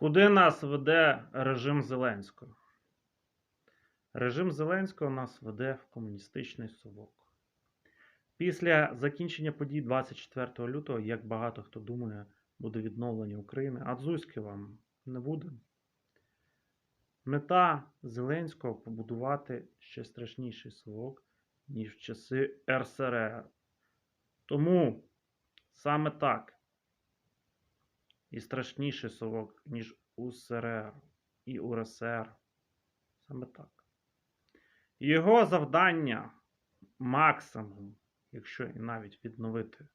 Куди нас веде режим Зеленського? Режим Зеленського нас веде в комуністичний совок. Після закінчення подій 24 лютого, як багато хто думає, буде відновлення України, а дзузьки вам не буде. Мета Зеленського побудувати ще страшніший совок, ніж в часи РСР. Тому саме так і страшніший совок, ніж УСРР і УРСР. Саме так. Його завдання максимум, якщо і навіть відновити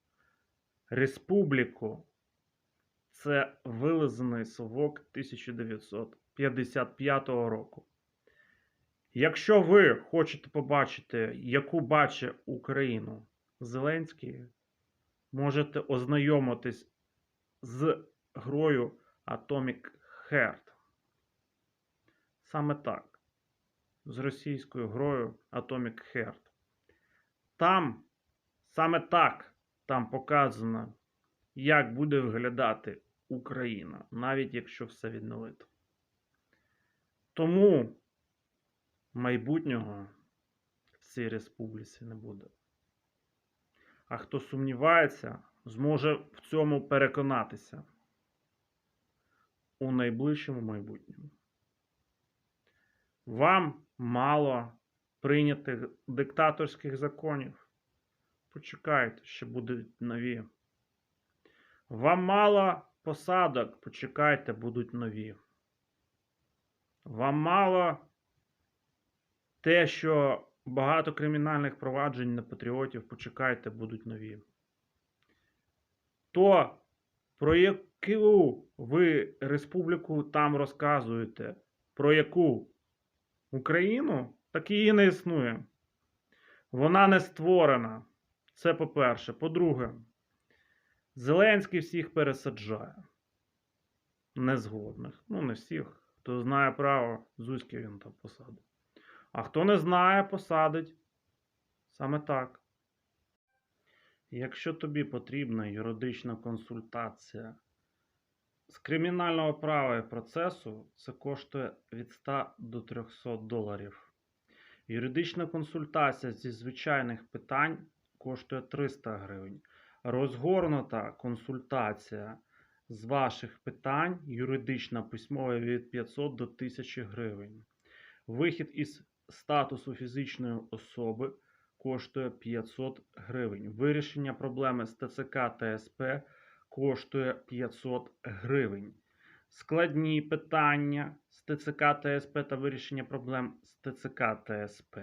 республіку, це вилизаний совок 1955 року. Якщо ви хочете побачити, яку бачить Україну Зеленський, можете ознайомитись з грою Atomic Heart. Саме так. З російською грою Atomic Heart. Там, саме так, там показано, як буде виглядати Україна, навіть якщо все відновити. Тому майбутнього в цій республіці не буде. А хто сумнівається, зможе в цьому переконатися у найближчому майбутньому. Вам мало прийнятих диктаторських законів. Почекайте, ще будуть нові. Вам мало посадок, почекайте, будуть нові. Вам мало те, що багато кримінальних проваджень на патріотів, почекайте, будуть нові. То, про яку ви республіку там розказуєте, про яку Україну, так її не існує. Вона не створена. Це по-перше. По-друге, Зеленський всіх пересаджає. Незгодних. Ну, не всіх. Хто знає право, Зузьки він там посадить. А хто не знає, посадить. Саме так. Якщо тобі потрібна юридична консультація з кримінального права і процесу, це коштує від 100 до 300 доларів. Юридична консультація зі звичайних питань коштує 300 гривень. Розгорнута консультація з ваших питань, юридична письмова від 500 до 1000 гривень. Вихід із статусу фізичної особи коштує 500 гривень. Вирішення проблеми з ТЦК та СП коштує 500 гривень. Складні питання з ТЦК та СП та вирішення проблем з ТЦК та СП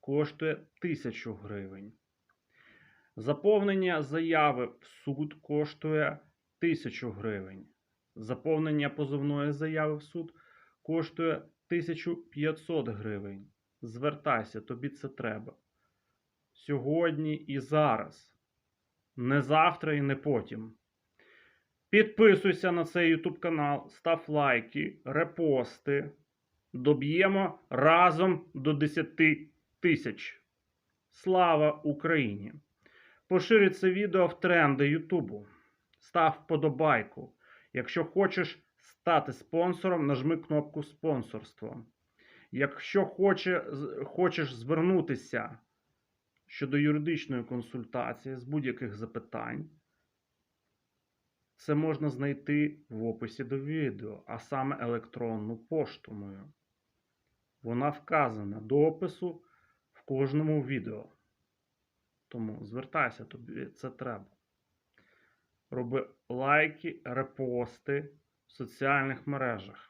коштує 1000 гривень. Заповнення заяви в суд коштує 1000 гривень. Заповнення позовної заяви в суд коштує 1500 гривень. Звертайся, тобі це треба. Сьогодні і зараз. Не завтра і не потім. Підписуйся на цей YouTube канал, став лайки, репости. Доб'ємо разом до 10 тисяч. Слава Україні! Поширюй це відео в тренди Ютубу. Став вподобайку. Якщо хочеш стати спонсором, нажми кнопку спонсорство. Якщо хоче, хочеш звернутися щодо юридичної консультації з будь-яких запитань, це можна знайти в описі до відео, а саме електронну пошту мою. Вона вказана до опису в кожному відео. Тому звертайся, тобі це треба. Роби лайки, репости в соціальних мережах.